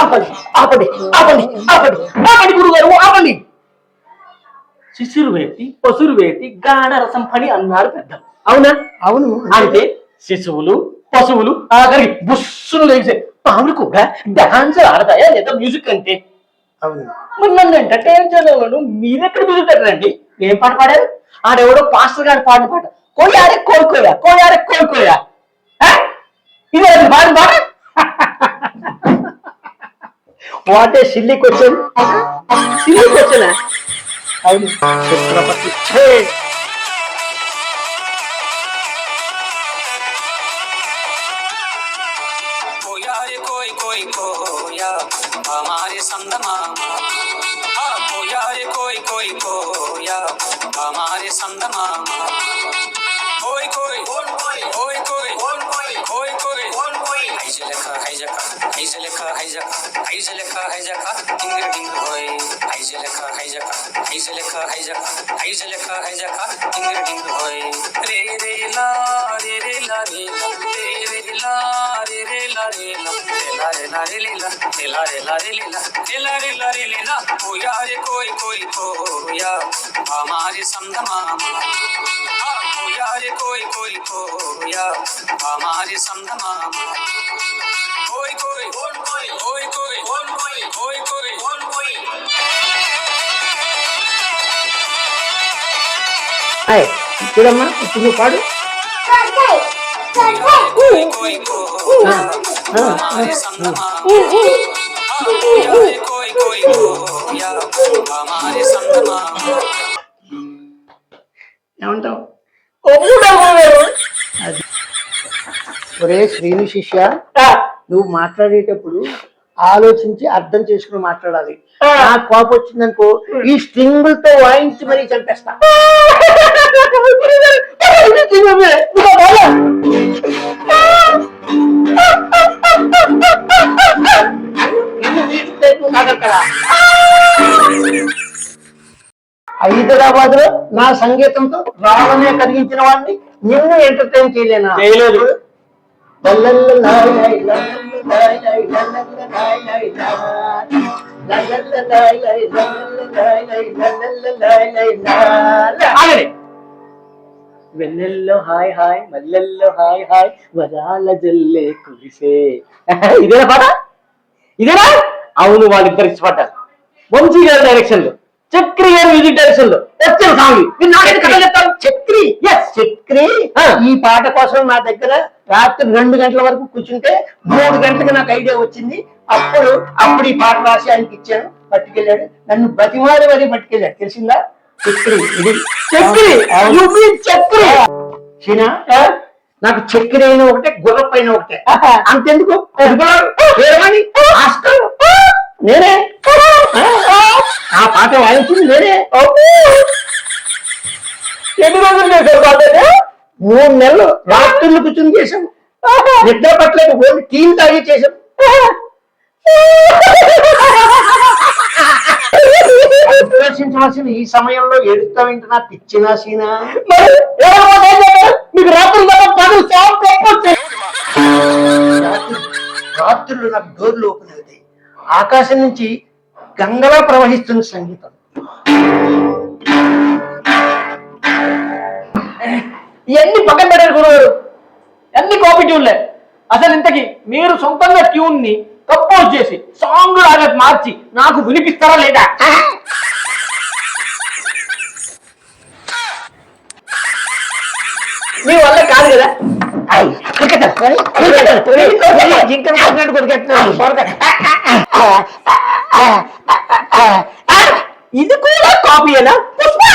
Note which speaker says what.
Speaker 1: ఆపండి ఆపండి ఆపండి ఆపండి ఆపండి గురుగారు ఆపండి. శిశురు వేటి పసురు వేటి గాఢ రసం పని అన్నారు పెద్ద అవునా?
Speaker 2: అవును.
Speaker 1: అంటే శిశువులు పశువులు ఆఖరికి బుస్సులు లేచే పాములు కూడా డాన్స్ ఆడతాయా లేదా మ్యూజిక్ అంటే?
Speaker 2: అవును.
Speaker 1: మరి నన్ను ఎంటర్టైన్ చేయలేవాడు మీరెక్కడ మ్యూజిక్ పెట్టారండి? ఏం పాట పాడారు? ఆడెవడో పాస్టర్ గారు పాడిన పాట. కోయారే కోరుకోయా కోయారే కోరుకోయా? ఇదే పాడిన పాట what a silly question
Speaker 3: silly question ಹೌದು ಛತ್ರಪತಿ ಛೇ हमारे संत मामा। हाँ, खोया रे कोई कोई खोया हमारे संत मामा। कोई कोई कोई कोई कोई कोई। कोई कोई हाई जगह हाई जगह हाई जगह हाई जगह হাইজে লেখা হাইজাকা ডিঙ্গ ডিঙ্গ হয় হাইজে লেখা হাইজাকা হাইজে লেখা হাইজাকা হাইজে লেখা হাইজাকা ডিঙ্গ ডিঙ্গ হয় রে রে লা রে রে লা রে রে রে লা রে রে লা রে লা ला रे ला रे लीला रे ला रे ला रे लीला रे ला रे ला रे लीला ओ यार कोई कोई को या हमारे समद मामा ओ यार कोई कोई को या हमारे समद मामा कोई कोई कोई कोई
Speaker 2: అయ్యే చూడమ్మా నువ్వు పాడు. ఏమంటావు? శ్రీను శిష్య నువ్వు మాట్లాడేటప్పుడు ఆలోచించి అర్థం చేసుకుని మాట్లాడాలి
Speaker 1: ఆ.
Speaker 2: నా కోపం వచ్చిందనుకో ఈ స్ట్రింగులతో వాయించి మరీ చంపేస్తా. హైదరాబాద్లో నా సంగీతంతో రావణే కలిగించిన వాడిని నిన్ను ఎంటర్టైన్ చేయలేనా
Speaker 1: చేయలేదు. ఆగండి. వెన్నెల్లో హాయ్ హాయ్ మల్లెల్లో హాయ్ హాయ్ వరాల జల్లే కురిసే. ఇదేనా పాట? ఇదేనా? అవును వాళ్ళిద్దరు ఇష్టపడ్డారు. వంశీ గారి డైరెక్షన్లో. చక్రి గారి మ్యూజిక్ డైరెక్షన్లో వచ్చిన సాంగ్ మీరు నాకైతే కథ చెప్తాను
Speaker 2: చక్రి?
Speaker 1: ఎస్
Speaker 2: చక్రి?
Speaker 1: ఆ.
Speaker 2: ఈ పాట కోసం నా దగ్గర రాత్రి రెండు గంటల వరకు కూర్చుంటే మూడు గంటలకు నాకు ఐడియా వచ్చింది. అప్పుడు అప్పుడు ఈ పాట రాసి ఆయనకి ఇచ్చాను. పట్టుకెళ్ళాడు. నన్ను బతిమాలి మరీ పట్టుకెళ్ళాడు. తెలిసిందా? చక్రి. ఇది
Speaker 1: చక్రి. చక్రి.
Speaker 2: చీనా నాకు చక్కెర అయిన ఒకటే గుర్ర పైన ఒకటే. అంతెందుకు? పాట వాయించింది నేనే.
Speaker 1: ఎన్ని రోజులు చేశారు పాట
Speaker 2: మూడు నెలలు రాత్రులు కూర్చొని చేశాం నిద్ర పట్టలేదు ఓన్లీ టీం తాగి చేశాం సంతోషించవలసిన ఈ సమయంలో ఎడుతా వింటున్నా పిచ్చినా సీనా?
Speaker 1: మీకు రాత్రి తప్ప పగలు సాంగ్ చెప్పొచ్చు
Speaker 2: రాత్రి- రాత్రులు నాకు డోర్లు ఓపెన్ అవుతాయి. ఆకాశం నుంచి గంగలా ప్రవహిస్తున్న సంగీతం.
Speaker 1: ఇవన్నీ పక్కన పెట్టారు గురుగారు అన్ని కాపీ ట్యూన్లే? అసలు ఇంతకి మీరు సొంతంగా ట్యూన్ని కంపోజ్ చేసి సాంగ్ లాగా మార్చి నాకు వినిపిస్తారా లేదా? మీ వల్ల కాదు కదా?
Speaker 2: ఇంకా క్రికెటర్,
Speaker 1: copy and now.